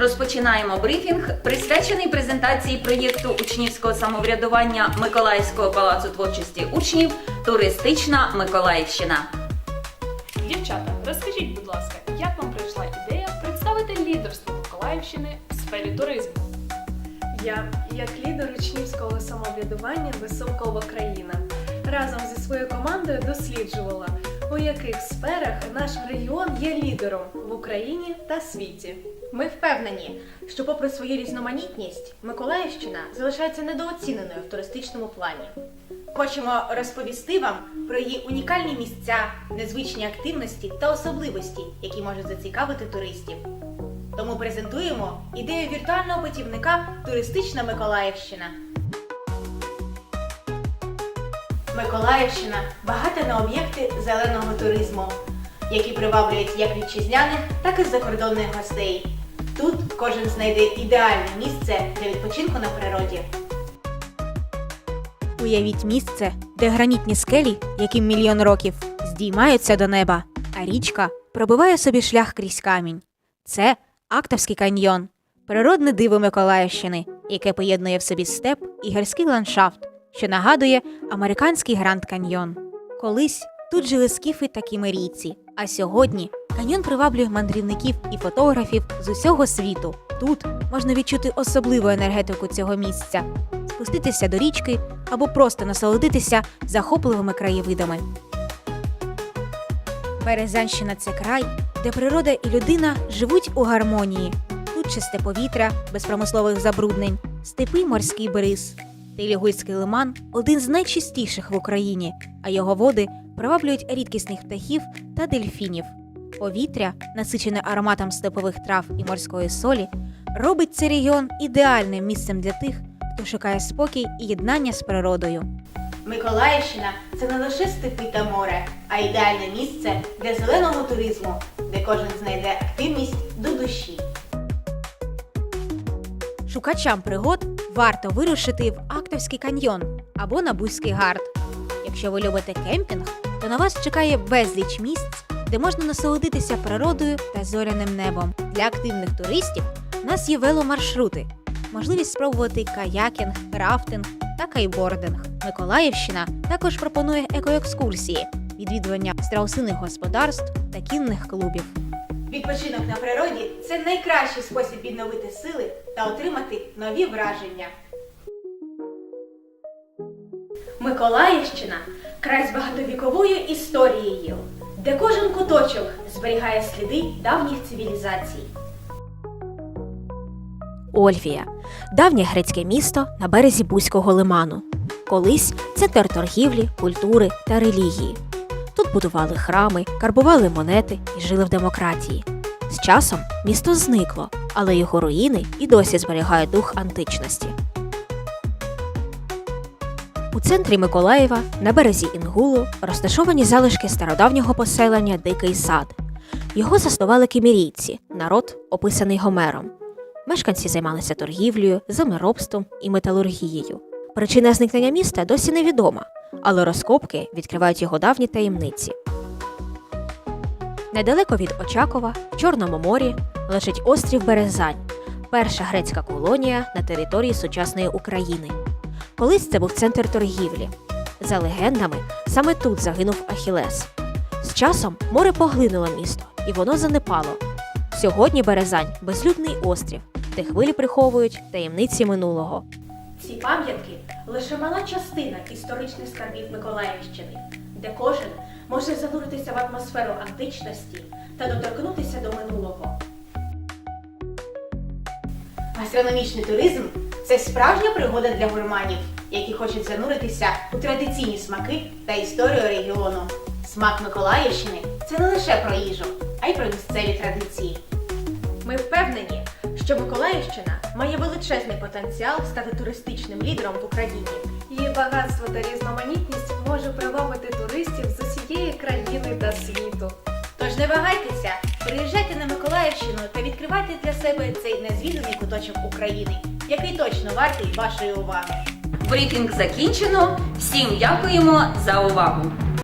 Розпочинаємо брифінг, присвячений презентації проєкту учнівського самоврядування Миколаївського палацу творчості учнів Туристична Миколаївщина. Дівчата, розкажіть, будь ласка, як вам прийшла ідея представити лідерство Миколаївщини в сфері туризму? Я, як лідер учнівського самоврядування Високова країна, разом зі своєю командою досліджувала, у яких сферах наш регіон є лідером в Україні та світі. Ми впевнені, що, попри свою різноманітність, Миколаївщина залишається недооціненою в туристичному плані. Хочемо розповісти вам про її унікальні місця, незвичні активності та особливості, які можуть зацікавити туристів. Тому презентуємо ідею віртуального путівника Туристична Миколаївщина. Миколаївщина багата на об'єкти зеленого туризму, які приваблюють як вітчизняних, так і закордонних гостей. Тут кожен знайде ідеальне місце для відпочинку на природі. Уявіть місце, де гранітні скелі, яким мільйон років, здіймаються до неба, а річка пробиває собі шлях крізь камінь. Це Актовський каньйон, природне диво Миколаївщини, яке поєднує в собі степ і гірський ландшафт, що нагадує американський Гранд Каньйон. Колись тут жили скіфи та кімерійці, а сьогодні каньйон приваблює мандрівників і фотографів з усього світу. Тут можна відчути особливу енергетику цього місця, спуститися до річки або просто насолодитися захопливими краєвидами. Березанщина це край, де природа і людина живуть у гармонії. Тут чисте повітря, без промислових забруднень, степи морський бриз. Телігульський лиман один з найчистіших в Україні, а його води приваблюють рідкісних птахів та дельфінів. Повітря, насичене ароматом степових трав і морської солі, робить цей регіон ідеальним місцем для тих, хто шукає спокій і єднання з природою. Миколаївщина це не лише степи та море, а ідеальне місце для зеленого туризму, де кожен знайде активність до душі. Шукачам пригод варто вирушити в Актовський каньйон або на Бузький гард. Якщо ви любите кемпінг, то на вас чекає безліч місць, де можна насолодитися природою та зоряним небом. Для активних туристів у нас є веломаршрути, можливість спробувати каякінг, рафтинг та кайбординг. Миколаївщина також пропонує екоекскурсії, відвідування страусиних господарств та кінних клубів. Відпочинок на природі це найкращий спосіб відновити сили та отримати нові враження. Миколаївщина край з багатовіковою історією, де кожен куточок зберігає сліди давніх цивілізацій. Ольвія давнє грецьке місто на березі Бузького лиману. Колись центр торгівлі, культури та релігії. Тут будували храми, карбували монети і жили в демократії. З часом місто зникло, але його руїни і досі зберігають дух античності. У центрі Миколаєва на березі Інгулу розташовані залишки стародавнього поселення Дикий сад. Його заснували кімірійці, народ, описаний Гомером. Мешканці займалися торгівлею, землеробством і металургією. Причина зникнення міста досі невідома, але розкопки відкривають його давні таємниці. Недалеко від Очакова, в Чорному морі, лежить острів Березань, перша грецька колонія на території сучасної України. Колись це був центр торгівлі. За легендами, саме тут загинув Ахілес. З часом море поглинуло місто, і воно занепало. Сьогодні Березань безлюдний острів, де хвилі приховують таємниці минулого. Ці пам'ятки лише мала частина історичних скарбів Миколаївщини, де кожен може зануритися в атмосферу античності та доторкнутися до минулого. Гастрономічний туризм це справжня пригода для гурманів, які хочуть зануритися у традиційні смаки та історію регіону. Смак Миколаївщини це не лише про їжу, а й про місцеві традиції. Ми впевнені, що Миколаївщина має величезний потенціал стати туристичним лідером в Україні. Її багатство та різноманітність може привабити туристів з усієї країни та світу. Тож не вагайтеся, приїжджайте на Миколаївщину та відкривайте для себе цей незвіданий куточок України, який точно вартий вашої уваги. Брифінг закінчено. Всім дякуємо за увагу!